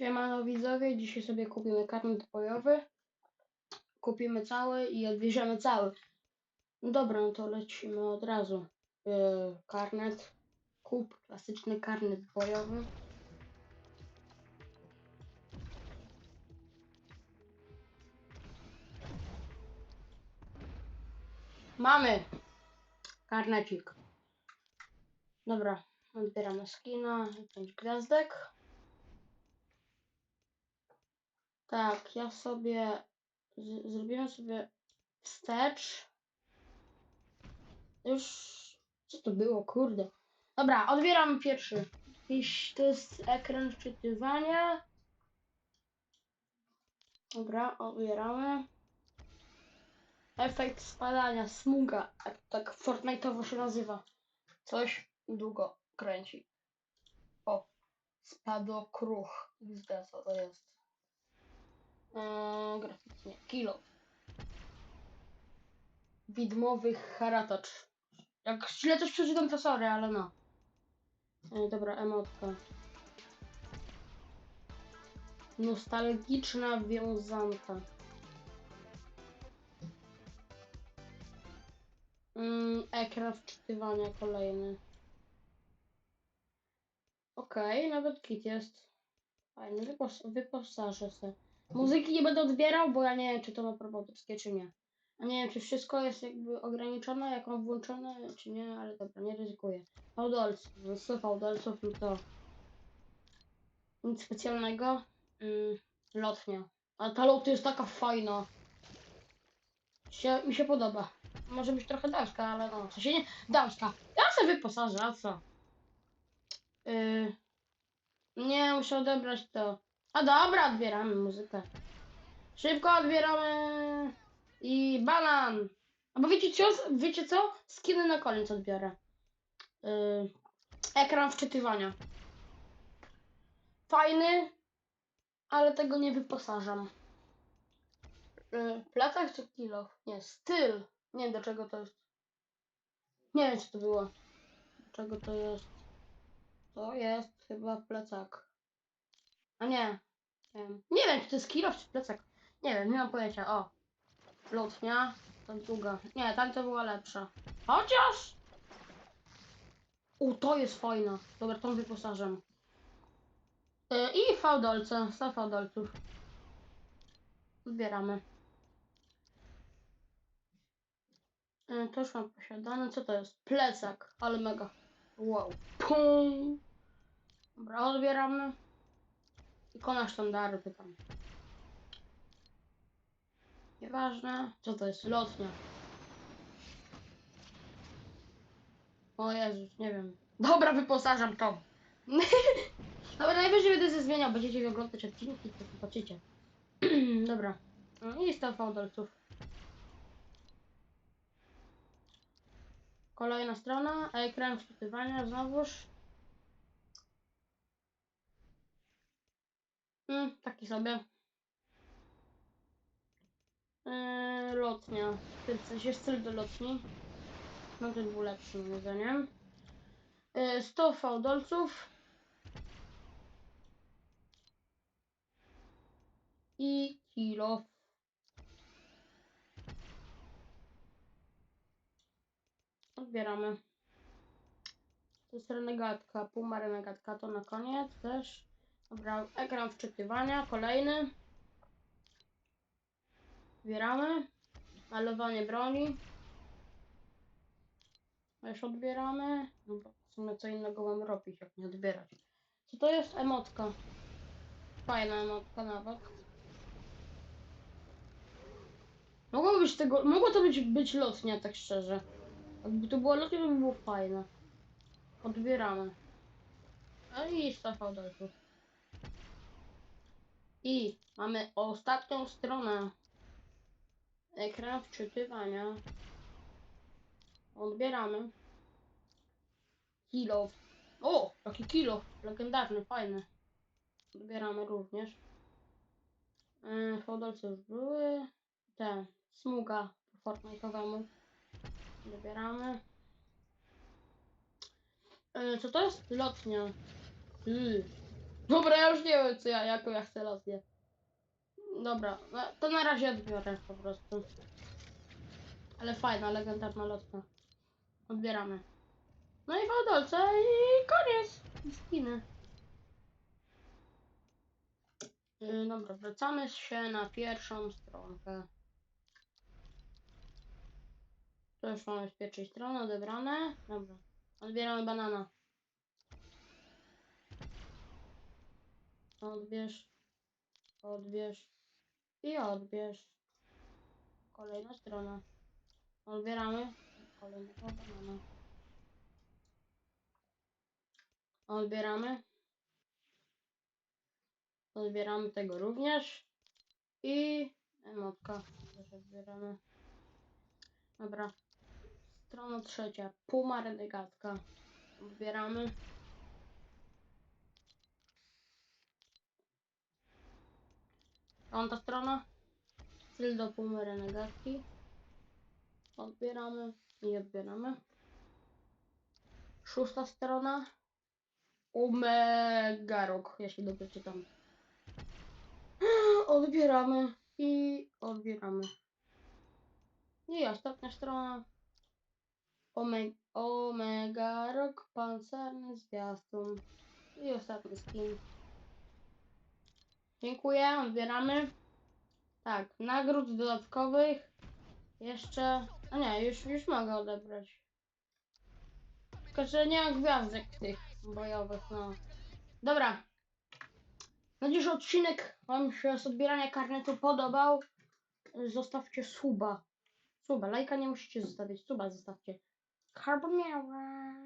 Siemano widzowie, dzisiaj sobie kupimy karnet bojowy. Kupimy cały i odbierzemy cały. Dobra, no to lecimy od razu. Yy, karnet. Kup, klasyczny karnet bojowy. Mamy! Karnecik. Dobra, odbieramy skina, 5 gwiazdek. Tak, ja sobie zrobiłem sobie wstecz. Już co to było, kurde. Dobra, odbieram pierwszy. Jakiś to jest ekran wczytywania. Dobra, odbieramy. Efekt spadania, smuga, tak, Fortnite'owo się nazywa. Coś długo kręci. O, spadokruch. XD, co to jest? Eee, graficznie. Kilo. Widmowy haratacz. Jak źle coś przeczytam, to sorry, ale no. Eee, dobra, emotka. Nostalgiczna wiązanka. Mm, ekran wczytywania kolejny. Okej, nawet kit jest. Wypos wyposażę się. Muzyki nie będę odbierał, bo ja nie wiem, czy to ma prawo czy nie. A nie wiem, czy wszystko jest jakby ograniczone, jak mam włączone, czy nie, ale dobra, nie ryzykuję. Fałdolców, co fałdolców, no to nic specjalnego. Mm, lotnia. A ta lot jest taka fajna. Się, mi się podoba. Może być trochę damska, ale no, w sensie nie, damska. Ja sobie wyposażę, a co? Yy, nie, muszę odebrać to. A dobra, odbieramy muzykę. Szybko odbieramy. I banan. A bo wiecie co? Wiecie co? Skiny na koniec odbiorę. Yy, ekran wczytywania. Fajny, ale tego nie wyposażam. Yy, czy kilo? Nie, styl. Nie wiem do czego to jest. Nie wiem co to było. Do czego to jest. To jest chyba plecak. A nie. Nie wiem, nie wiem czy to jest kilo czy plecak. Nie wiem, nie mam pojęcia. O. Lotnia. Ta druga. Nie, tamta była lepsza. Chociaż. U, to jest fajna. Dobra, tą wyposażam. Yy, I fałdolce. 100 fałdolców. Zbieramy. Yy, to już mam posiadane. Co to jest? Plecak. Ale mega. Wow. Pum. Dobra, odbieramy. Ikona sztandaru tam. Nieważne. Co to jest? Lotnia. O Jezus, nie wiem. Dobra, wyposażam to. Dobra, najwyżej będę ze zmieniał. Będziecie oglądać odcinki, to zobaczycie. Dobra. I 100 fałdolców. Kolejna strona. Ekran wczytywania znowuż. Mm, taki sobie. Yy, lotnia. W sensie styl do lotni. No ten był lepszy moim zdaniem. Yy, 100 fałdolców. I kilo. Odbieramy. To jest renegatka, puma renegatka, to na koniec też. Dobra, ekran wczytywania, kolejny. Zbieramy. Malowanie broni. Już odbieramy. No bo w sumie co innego mam robić, jak nie odbierać. Co to jest? Emotka. Fajna emotka nawet. Mogło być tego, mogło to być, być lotnia, tak szczerze. Jakby to było lotnia, to by było fajne. Odbieramy. No i 100 fałdolców. I mamy ostatnią stronę. Ekran wczytywania. Odbieramy. Kilo. O, jaki kilo. Legendarny, fajny. Odbieramy również. Yy, Fodolce już były. Te, smuga po Fortnite'owemu. Yy, co to jest? Lotnia. Yy. Dobra, ja już nie wiem, co ja, jaką ja chcę losję. Dobra, no, to na razie odbiorę po prostu. Ale fajna, legendarna lotka. Odbieramy. No i wodolce i koniec. Skiny. Yy, dobra, wracamy się na pierwszą stronkę. To już mamy z pierwszej strony odebrane. Dobra, odbieramy banana. Odbierz, odbierz i odbierz. Kolejna strona. Odbieramy kolejnego banana. Odbieramy. Odbieramy tego również. I emotka też odbieramy. Dobra. Strona trzecia. Puma renegatka. Odbieramy. Piąta strona. Styl do pumy renegatki. Odbieramy i odbieramy. Szósta strona. Omega Rock, jeśli dobrze czytam. Odbieramy i odbieramy. I ostatnia strona. Ome Omega Rock, pancerny zwiastun. I ostatni skin. Dziękuję, odbieramy. Tak, nagród dodatkowych. Jeszcze. A nie, już, już mogę odebrać. Tylko, że nie ma gwiazdek tych bojowych, no. Dobra. Na dziś odcinek Wam się z odbierania karnetu podobał. Zostawcie suba. Suba, lajka nie musicie zostawić, suba zostawcie. Carboniara.